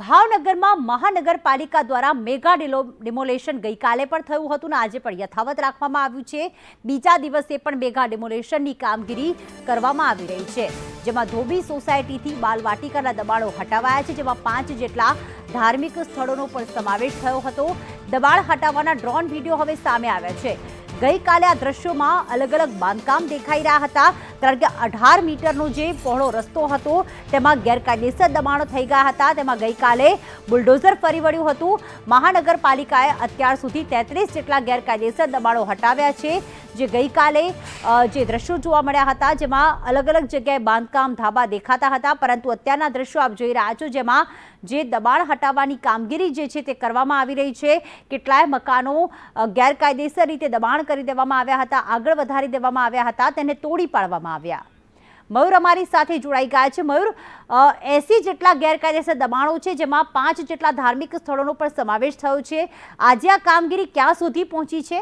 ભાવનગરમાં મહાનગરપાલિકા દ્વારા મેગા ડિમોલેશન ગઈકાલે પણ થયું હતું ને આજે પણ યથાવત રાખવામાં આવ્યું છે. બીજા દિવસે પણ મેગા ડિમોલેશનની કામગીરી કરવામાં આવી રહી છે. જેમાં ધોબી સોસાયટીથી બાલવાટિકાના દબાણો હટાવાયા છે, જેમાં પાંચ જેટલા ધાર્મિક સ્થળોનો પણ સમાવેશ થયો હતો. દબાણ હટાવવાના ડ્રોન વીડિયો હવે સામે આવ્યા છે. ગઈકાલે આ દ્રશ્યોમાં અલગ અલગ બાંધકામ દેખાઈ રહ્યા હતા. કારણ કે અઢાર મીટરનો જે પહોળો રસ્તો હતો, તેમાં ગેરકાયદેસર દબાણો થઈ ગયા હતા. તેમાં ગઈકાલે બુલડોઝર ફરી વળ્યું હતું. મહાનગરપાલિકાએ અત્યાર સુધી તેત્રીસ જેટલા ગેરકાયદેસર દબાણો હટાવ્યા છે, જે ગઈકાલે જે દ્રશ્યો જોવા મળ્યા હતા, જેમાં અલગ અલગ જગ્યાએ બાંધકામ ધાબા દેખાતા હતા, પરંતુ અત્યારના દ્રશ્યો આપ જોઈ રહ્યા છો, જેમાં જે દબાણ હટાવવાની કામગીરી જે છે તે કરવામાં આવી રહી છે. કેટલાય મકાનો ગેરકાયદેસર રીતે દબાણ કરી દેવામાં આવ્યા હતા, આગળ વધારી દેવામાં આવ્યા હતા, તેને તોડી પાડવામાં આવ્યા. મયુર અમારી સાથે જોડાઈ ગયા છે. મયુર એસી જેટલા ગેરકાયદેસર દબાણો છે, જેમાં પાંચ જેટલા ધાર્મિક સ્થળોનો પણ સમાવેશ થયો છે. આજે આ કામગીરી ક્યાં સુધી પહોંચી છે?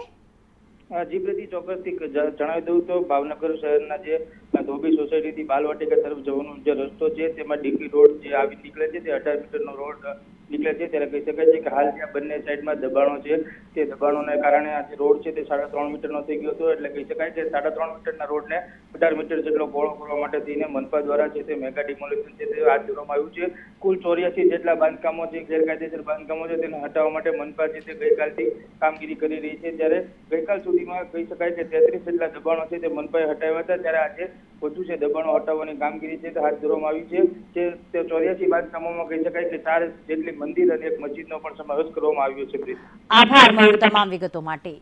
જી પ્રતિ ચોક્કસથી જણાવી દઉં તો ભાવનગર શહેરના જે અ, ધોબી સોસાયટીથી બાલવાટિકા તરફ જવાનો જે રસ્તો છે તેમાં ડીપી રોડ જે આવી નીકળે છે તે અઢાર મીટરનો રોડ નીકળે છે. ત્યારે કહી શકાય છે કે હાલ ત્યાં બંને સાઈડમાં દબાણો છે. તે દબાણોને કારણે આ જે રોડ છે તે સાડા ત્રણ મીટરનો થઈ ગયો હતો. એટલે કહી શકાય કે સાડા ત્રણ મીટરના રોડને અઢાર મીટર જેટલો પહોળો કરવા માટે થઈને મનપા દ્વારા છે તે મેગા ડિમોલિશન છે તે હાથ ધરવામાં આવ્યું છે. કુલ ચોર્યાસી જેટલા બાંધકામો છે ગેરકાયદેસર બાંધકામો છે તેને હટાવવા માટે મનપા છે તે ગઈકાલથી કામગીરી કરી રહી છે. જ્યારે ગઈકાલ સુધીમાં કહી શકાય કે તેત્રીસ જેટલા દબાણો છે તે મનપાએ હટાવ્યા હતા. ત્યારે આજે વધુ છે. દબાણો હટાવવાની કામગીરી છે તે હાથ ધરવામાં આવી છે. જે તે ચોર્યાસી બાંધકામોમાં કહી શકાય કે ચાર જેટલી મંદિર અને એક મસ્જિદનો પણ સમાવેશ કરવામાં આવ્યો છે. આભાર તમામ વિગતો માટે.